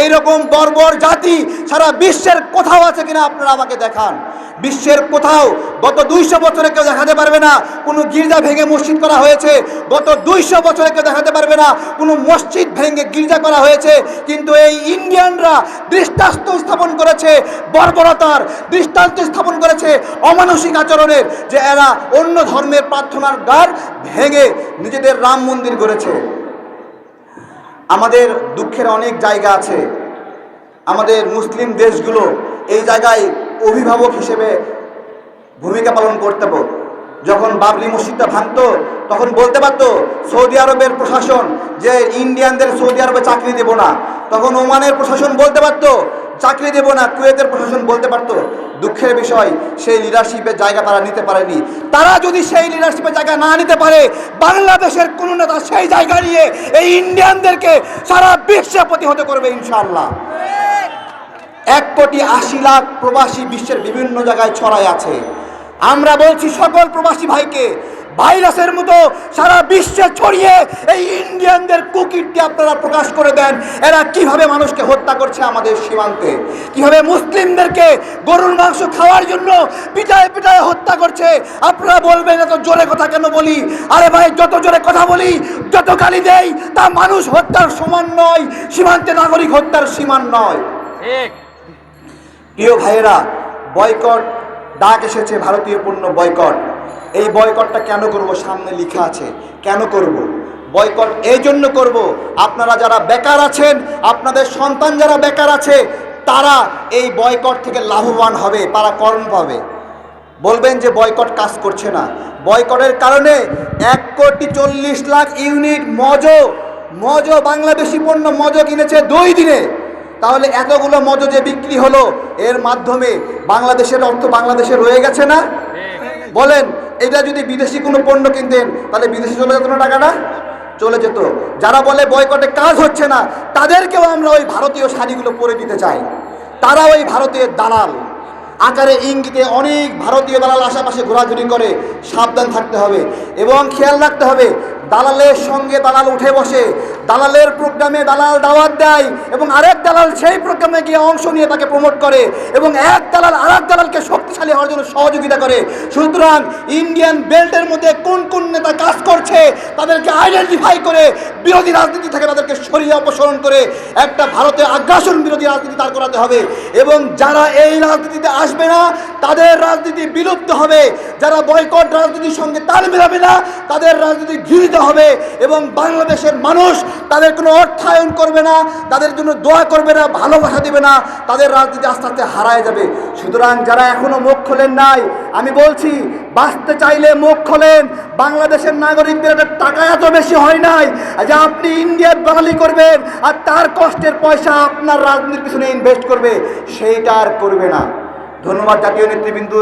এই রকম বর্বর জাতি সারা বিশ্বের কোথাও আছে কিনা আপনারা আমাকে দেখান। বিশ্বের কোথাও গত দুইশো বছরে কেউ দেখাতে পারবে না, কোনো গির্জা ভেঙে মসজিদ করা হয়েছে, গত দুইশো বছরে কেউ দেখাতে পারবে না, কোনো মসজিদ ভেঙে গির্জা করা হয়েছে, কিন্তু এই ইন্ডিয়ানরা দৃষ্টান্ত স্থাপন করেছে, বর্বরতার দৃষ্টান্ত স্থাপন করেছে অমানসিক আচরণের, যে এরা অন্য ধর্মের প্রার্থনার দ্বার ভেঙে নিজেদের রাম মন্দির গড়েছে। আমাদের দুঃখের অনেক জায়গা আছে। আমাদের মুসলিম দেশগুলো এই জায়গায় অভিভাবক হিসেবে ভূমিকা পালন করতে যখন বাবরি মসজিদটা ভাঙতো, তখন বলতে পারতো, সৌদি আরবের প্রশাসন যে ইন্ডিয়ানদের সৌদি আরবে চাকরি দেব না। তখন ওমানের প্রশাসন বলতে পারতো, চাকরি দেব না। কুয়েতের প্রশাসন বলতে পারতো দুঃখের বিষয়, সেই লিডারশিপের জায়গা তারা নিতে পারেনি। তারা যদি সেই লিডারশিপের জায়গা না নিতে পারে, বাংলাদেশের কোনো নেতা সেই জায়গা নিয়ে এই ইন্ডিয়ানদেরকে সারা বিশ্বে প্রতিহত করবে ইনশাল্লাহ এক কোটি আশি লাখ প্রবাসী বিশ্বের বিভিন্ন জায়গায় ছড়ায় আছে। আমরা বলছি সকল প্রবাসী ভাইকে ভাইরাসের মতো সারা বিশ্বে ছড়িয়ে এই ইন্ডিয়ানদের কুকিরটি আপনারা প্রকাশ করে দেন। এরা কীভাবে মানুষকে হত্যা করছে আমাদের সীমান্তে? কীভাবে মুসলিমদেরকে গরুর মাংস খাওয়ার জন্য পিটায় পিটায় হত্যা করছে? আপনারা বলবেন এত জোরে কথা কেন বলি? আরে ভাই যত জোরে কথা বলি যত গালি দেই তা মানুষ হত্যার সমান নয় সীমান্তে নাগরিক হত্যার সীমান নয়। প্রিয় ভাইয়েরা বয়কট ডাক এসেছে ভারতীয় পণ্য বয়কট। এই বয়কটটা কেন করব? সামনে লেখা আছে। কেন করব? বয়কট এই জন্য করব, আপনারা যারা বেকার আছেন, আপনাদের সন্তান যারা বেকার আছে, তারা এই বয়কট থেকে লাভবান হবে তারা কর্ম পাবে। বলবেন যে বয়কট কাজ করছে না। বয়কটের কারণে এক কোটি চল্লিশ লাখ ইউনিট মজ মজ, বাংলাদেশি পণ্য মজ কিনেছে দুই দিনে। তাহলে এতগুলো মজো যে বিক্রি হলো, এর মাধ্যমে বাংলাদেশের অর্থ বাংলাদেশে রয়ে গেছে না? বলেন এটা যদি বিদেশি কোনো পণ্য কিনতেন, তাহলে বিদেশে চলে যেত না টাকাটা? চলে যেত। যারা বলে বয়কটে কাজ হচ্ছে না, তাদেরকেও আমরা ওই ভারতীয় শাড়িগুলো পরে দিতে চাই। তারা ওই ভারতীয় দালাল। আকারে ইঙ্গিতে অনেক ভারতীয় দালাল আশেপাশে ঘোরাঘুরি করে, সাবধান থাকতে হবে। এবং খেয়াল রাখতে হবে, দালালের সঙ্গে দালাল উঠে বসে দালালের প্রোগ্রামে দালাল দাওয়াত দেয় এবং আরেক দালাল সেই প্রোগ্রামে গিয়ে অংশ নিয়ে তাকে প্রমোট করে এবং এক দালাল আরেক দালালকে শক্তিশালী হওয়ার জন্য সহযোগিতা করে। সুতরাং ইন্ডিয়ান বেল্টের মধ্যে কোন কোন নেতা কাজ করছে তাদেরকে আইডেন্টিফাই করে, বিরোধী রাজনীতি থেকে তাদেরকে সরিয়ে অপসারণ করে একটা ভারতে আগ্রাসন বিরোধী রাজনীতি দাঁড় করাতে হবে। এবং যারা এই রাজনীতিতে আসবে না তাদের রাজনীতি বিলুপ্ত হবে। যারা বয়কট রাজনীতির সঙ্গে তাল মেলাবে না, তাদের রাজনীতি ঘৃণিত হবে এবং বাংলাদেশের মানুষ তাদের কোনো অর্থায়ন করবে না, তাদের জন্য দোয়া করবে না, ভালোবাসা দেবে না, তাদের রাজনীতি আস্তে আস্তে হারায় যাবে। সুতরাং যারা এখনও মুখ খোলেন নাই, আমি বলছি, বাঁচতে চাইলে মুখ খোলেন। বাংলাদেশের নাগরিকদের একটা টাকা এত বেশি হয় নাই যে আপনি ইন্ডিয়ার বাঙালি করবেন, আর তার কষ্টের পয়সা আপনার রাজনীতির পিছনে ইনভেস্ট করবে। সেইটা আর করবে না। ধন্যবাদ জাতীয় নেতৃবৃন্দ।